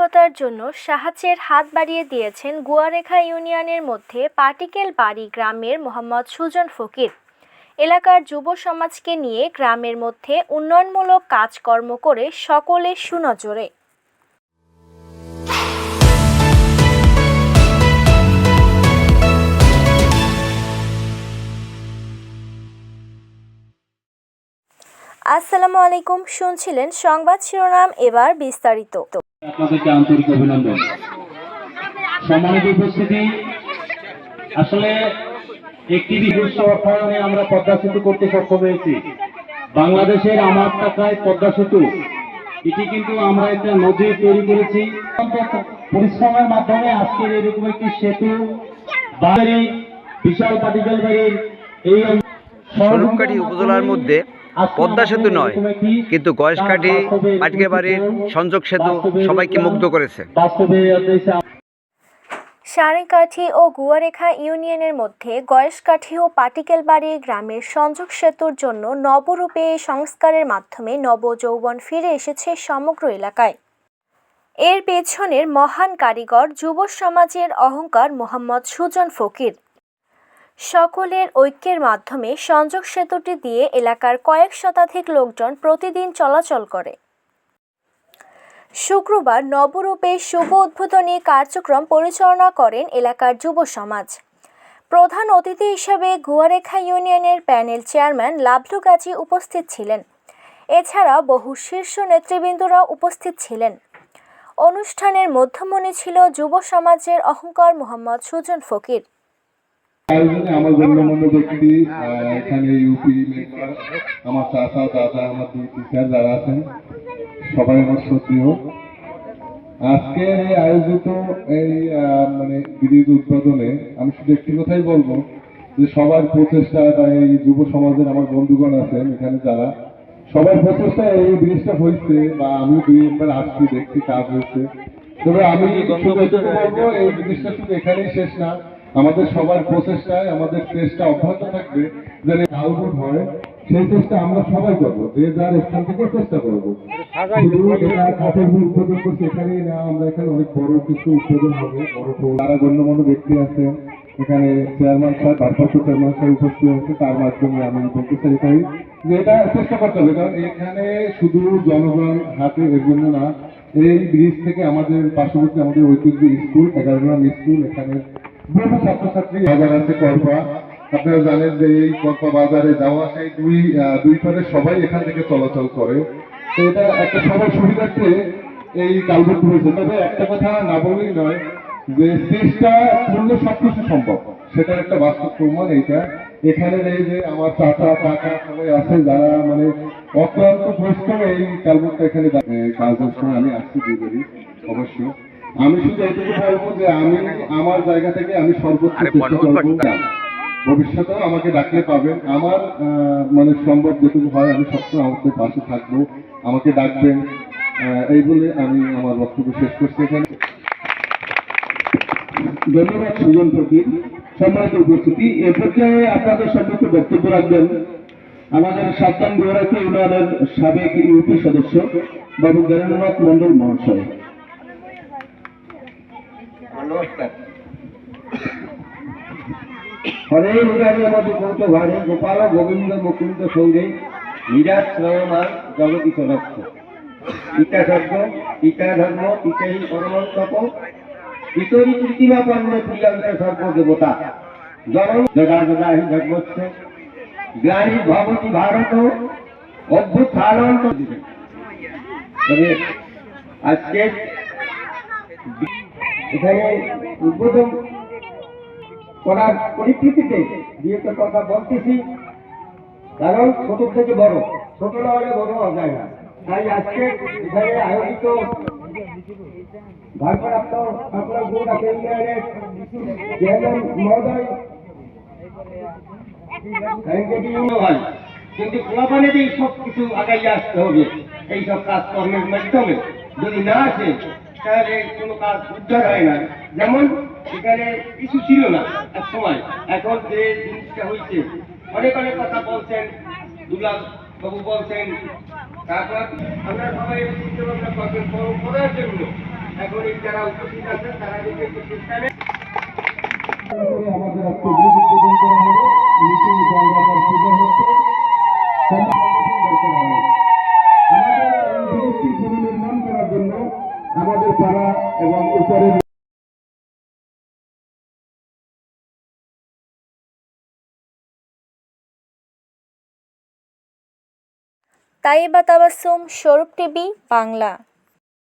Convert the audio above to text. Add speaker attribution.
Speaker 1: বাস্তবতার জন্য সাহায্যের হাত বাড়িয়ে দিয়েছেন গুয়ারেখা ইউনিয়নের মধ্যে পাটিকেল বাড়ি গ্রামের মোহাম্মদ সুজন ফকির। এলাকার যুব সমাজকে নিয়ে গ্রামের মধ্যে উন্নয়নমূলক কাজকর্ম করে সকলে সুনজরে। আসসালামু আলাইকুম, শুনছিলেন সংবাদ শিরোনাম এবার বিস্তারিত।
Speaker 2: আপনাদেরকে আন্তরিক অভিনন্দন। সম্মানিত উপস্থিতি, আসলে একটি বিপুষ্ট অর্থায়নে আমরা পদ্মা সেতু করতে সক্ষম হয়েছি। বাংলাদেশের আমার টাকায় পদ্মা সেতু, এটি কিন্তু আমরা একটা নজির তৈরি করেছি। পরিশ্রমের মাধ্যমে আজকের এরকম একটি সেতু বাড়ি বিশাল পাটিকেল বাড়ির এই
Speaker 3: স্বরূপকাঠি উপজেলার মধ্যে পদ্মা সেতু নয় কিন্তু গয়েশকাঠি পাটকে বাড়ির সংযোগ সেতু সবাইকে মুগ্ধ করেছে।
Speaker 1: সারেকাঠি ও গুয়ারেখা ইউনিয়নের মধ্যে গয়েশকাঠি ও পাটিকেল বাড়ি গ্রামের সংযোগ সেতুর জন্য নবরূপে সংস্কারের মাধ্যমে নবযৌবন ফিরে এসেছে সমগ্র এলাকায়। এর পেছনের মহান কারিগর যুব সমাজের অহংকার মোহাম্মদ সুজন ফকির। সকলের ঐক্যের মাধ্যমে সংযোগ সেতুটি দিয়ে এলাকার কয়েক শতাধিক লোকজন প্রতিদিন চলাচল করে। শুক্রবার নবরূপে শুভ উদ্বোধনী কার্যক্রম পরিচালনা করেন এলাকার যুব সমাজ। প্রধান অতিথি হিসেবে গুয়ারেখা ইউনিয়নের প্যানেল চেয়ারম্যান লাভলু গাজী উপস্থিত ছিলেন। এছাড়া বহু শীর্ষ নেতৃবৃন্দরা উপস্থিত ছিলেন। অনুষ্ঠানের মধ্যমণি ছিল যুব সমাজের অহংকার মোহাম্মদ সুজন ফকির।
Speaker 4: আয়োজনে আমার গণ্যমান্য ব্যক্তি এখানে ইউপি মেম্বার আমার চাচা দাদা আমার দুই টিচার যারা আছেন সবাই আমার শ্রদ্ধেয় আজকে এই আয়োজিত এই মানে ব্রিজ উদ্বোধনে আমি শুধু একটি কথাই বলব যে সবার প্রচেষ্টা বা এই যুব সমাজের আমার বন্ধুগণ আছেন এখানে যারা সবার প্রচেষ্টা এই ব্রিজটা হয়েছে বা আমি দুই একবার আসছি দেখছি কাজ হয়েছে। তবে আমি বলব এই জিনিসটা শুধু এখানেই শেষ না। আমাদের সবার প্রচেষ্টায়, আমাদের চেষ্টা অব্যাহত থাকবে যেন আউটপুট হয়। সেই চেষ্টা আমরা সবাই করব, যে যার স্থান থেকে চেষ্টা করব। উৎপাদন করছে, এখানেই না, আমরা এখানে অনেক বড় কিছু উৎপাদন হবে তারা গণ্যমান্য ব্যক্তি আছে এখানে চেয়ারম্যান সাহেব ভারপ্রাপ্ত চেয়ারম্যান সাহেব উপস্থিত আছে, তার মাধ্যমে আমি বলতে চাই তাই যে এটা চেষ্টা করতে হবে, কারণ এখানে শুধু জনগণ হাতে এর জন্য না, এই ব্রিজ থেকে আমাদের পার্শ্ববর্তী আমাদের ঐতিহ্য স্কুল, এগারো গ্রাম স্কুল, এখানে বহু ছাত্রছাত্রী বাজার আছে কল্পা আপনারা জানেন যে এই কল্পা বাজারে যাওয়া আসায় দুই দুই পারে সবাই এখান থেকে চলাচল করে। তো এটা একটা সবার সুবিধার্থে এই কালভর্ট হয়েছে। তবে একটা কথা না বলেই নয় যে চেষ্টা করলে সবকিছু সম্ভব। সেটার একটা বাস্তব প্রমাণ এইটা। এখানে এই যে আমার চাচা, কাকা সবাই আছে, যারা মানে অক্লান্ত পরিশ্রমে এই কালভর্টটা এখানে কাজের সময় আমি আসছি দুইবারই অবশ্য আমি শুধু এটুকু বলব যে আমি আমার জায়গা থেকে আমি সর্বোচ্চ
Speaker 3: আরে
Speaker 4: চেষ্টা করব ভবিষ্যতেও আমাকে ডাকলে পাবেন। আমার মানে সম্ভব যেটুকু হয় আমি সবসময় আমাদের পাশে থাকব। আমাকে ডাকবেন। এই বলে আমি আমার বক্তব্য শেষ করছি এখানে। ধন্যবাদ সুজন ফকির সম্মানিত উপস্থিতি। এ পর্যায়ে আপনাদের সম্পর্কে বক্তব্য রাখবেন। আমাদের সাবধান গোয়ারাকি ইউনিয়নের সাবেক ইউপি সদস্য বাবু গেরানুনাথ মন্ডল মহাশয়।
Speaker 5: হরে মুরারি মধুকৌত ঘরে গোপাল, গোবিন্দ, মুকুন্দ, সৌরে নিরাজ রহমান জগদীশ রক্ষ পিতা স্বর্গ, পিতা ধর্ম, পিতাই পরমন্তপ পিতরি কৃত্রিমা পণ্য প্রিয়ান্ত সর্ব দেবতা। জনম জগা জগা হি ধর্মস্য গ্লানি ভবতি ভারত অদ্ভুত তবে আজকে এখানে উদ্বোধন করার পরিপ্রেক্ষিতে দুই কথা বলতেছি, কারণ ছোট থেকে বড় ছোট না হলে বড় হওয়া যায় না। তাই আজকে এখানে আয়োজিত ভারপ্রাপ্ত আপনার গোটা কেন্দ্রের চেয়ারম্যান মহোদয় কিন্তু সব কিছু আগাইয়ে আসতে হবে। এইসব কাজকর্মের মাধ্যমে যদি না আসে কোনো কাজ উদ্ধার হয় না যেমন এখানে কিছু ছিল না এক সময়। এখন যে জিনিসটা হয়েছে, অনেক অনেক কথা বলছেন, দুলাল বাবু বলছেন। তারপর আমরা সবাই চিন্তা ভাবনা করবেন করার জন্য নাগরিক যারা উপস্থিত আছেন, তারা একটু
Speaker 6: আমাদের ব্রিজ উদ্বোধন করা হবে নিচে পূজা হচ্ছে।
Speaker 1: তাইবা তাবাসুম স্বরূপ টিভি বাংলা।